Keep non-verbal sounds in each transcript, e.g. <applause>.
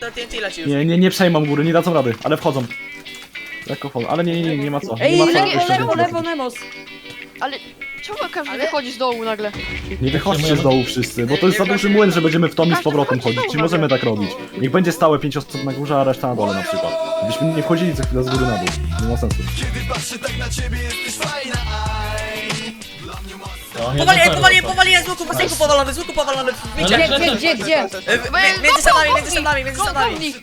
To TNT leci już. Nie, nie, nie przejmą góry, nie dadzą rady, ale wchodzą. Lekko wchodzą, ale nie, nie, nie, nie ma co. Ej, Nie ma co lewo, jeszcze lewo, więcej. lewo, Nemos. Ale czemu każdy wychodzi z dołu nagle? Nie wychodźcie z dołu wszyscy, bo to jest za duży młyn, że będziemy w tom i z powrotem chodzić. Czy możemy tak robić? Niech będzie stałe 5 osób na górze, a reszta na dole na przykład. Żebyśmy nie wchodzili co chwilę z góry na dół. Nie ma sensu. Powaliłem, powaliłem, powaliłem z łuku, z łuku powalony, z łuku powalony. Widzicie? Gdzie, gdzie, gdzie, gdzie? E, w- Między sadami, między sadami, między sadami.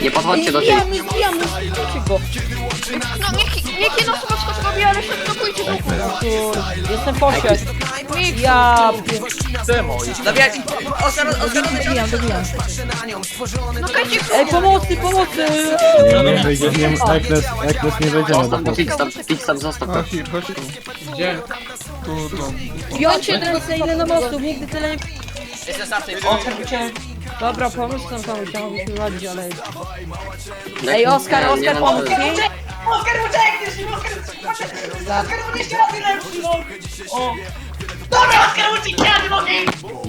Nie podchodźcie do tych. Zbijamy, zbijamy, zbijcie go. No niech, niech jedna osoba wskoczy go bije, ale się blokujcie łuku. Kurde, jestem w fosie. Ja pier... Dobijaj, Oskar, Oskar, Dobijam, dobijam. No Ej, pomocy, pomocy! Nie, nie wyjdzie, nie, Eknes, Eknes nie wejdziemy do Zostaw go portu. fixam, fixam, zostaw go. Piącie ręce, ile na mostów, nigdy tyle nie... Jestem starty. Dobra, pomóż tam komuś, ja mogę się ale... Ej, Oskar, nie- nie Oskar, ma- pomóż mi! Oskar, uciekniesz! Oskar, Oskar, będziesz razy lepszy, no! O! Dobra,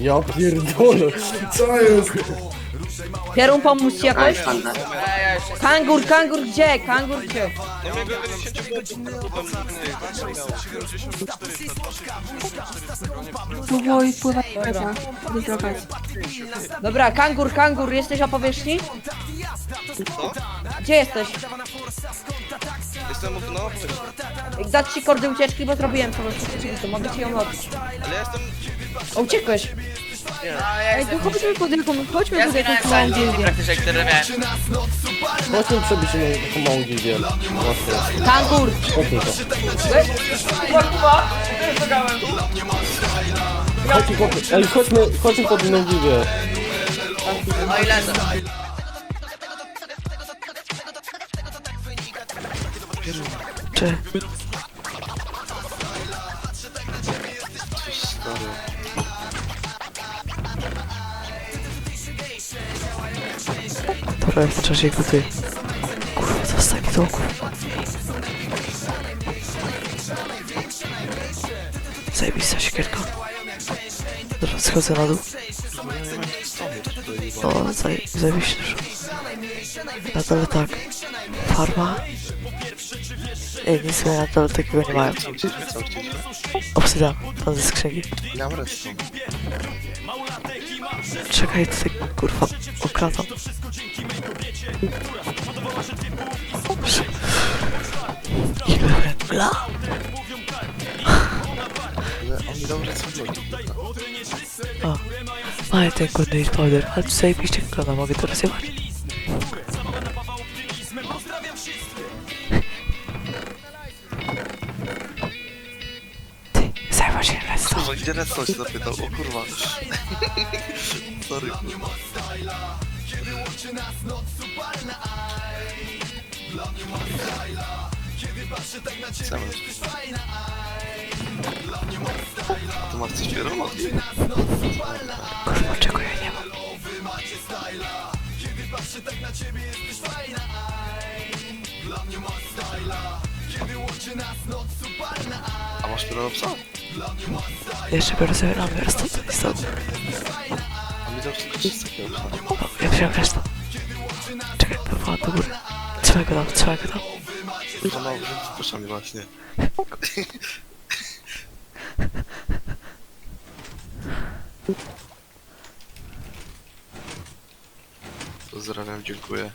ja pierdolę, co jest? Pierun, pomóc ci jakoś? Kangur, kangur gdzie? Kangur gdzie? Powoli pływa woda. Wydrować. Dobra, kangur, kangur, jesteś na powierzchni? Gdzie jesteś? Jestem no, Jak dać ci kordy ucieczki, bo zrobiłem prostu to mogę ci ją odbić. ale ja jestem. O, uciekłeś! Ej, to chodźmy pod jakąś, chodźmy Ja pod jakąś zginąłem małą cały gildię. praktycznie, który miałem. Chodźmy przebić na taką małą gildię. Właśnie, Kangur! chodźmy to. Chodźmy pod, ej, chodźmy, chodźmy pod inną gildię. No i lecę. Dobra, w czasie jakby ty. Kurwa, zostań mi dołku. Zajebista siekierka. Dobra, schodzę na dół. No, zaj, zajebiście dużo. Na dole tak. Farma. Ej, nic na dole takiego nie mają. Co chcieliśmy? Ze skrzynki. Czekaj, tutaj kurwa okradam. Ile węgla? Ale oni dobrze co chodzi. O, mamy ten good night powder, ale zajebiście wygląda, mogę to rozjebać. Ty, zajebać się Kurwa, gdzie redstone się zapytał? O kurwa. Sorry. Sam już. A tu masz coś wiadomo? Kurwa, czego ja nie mam? A masz pióro psa? Jeszcze biorę sobie namiar stąd, stąd. A mi zawsze tylko z takiego psa. O, ja wziąłem resztę. Czekaj, powoli do góry. Trzymaj go tam, trzymaj go tam. No no, proszę mi właśnie. <laughs> Pozdrawiam, dziękuję.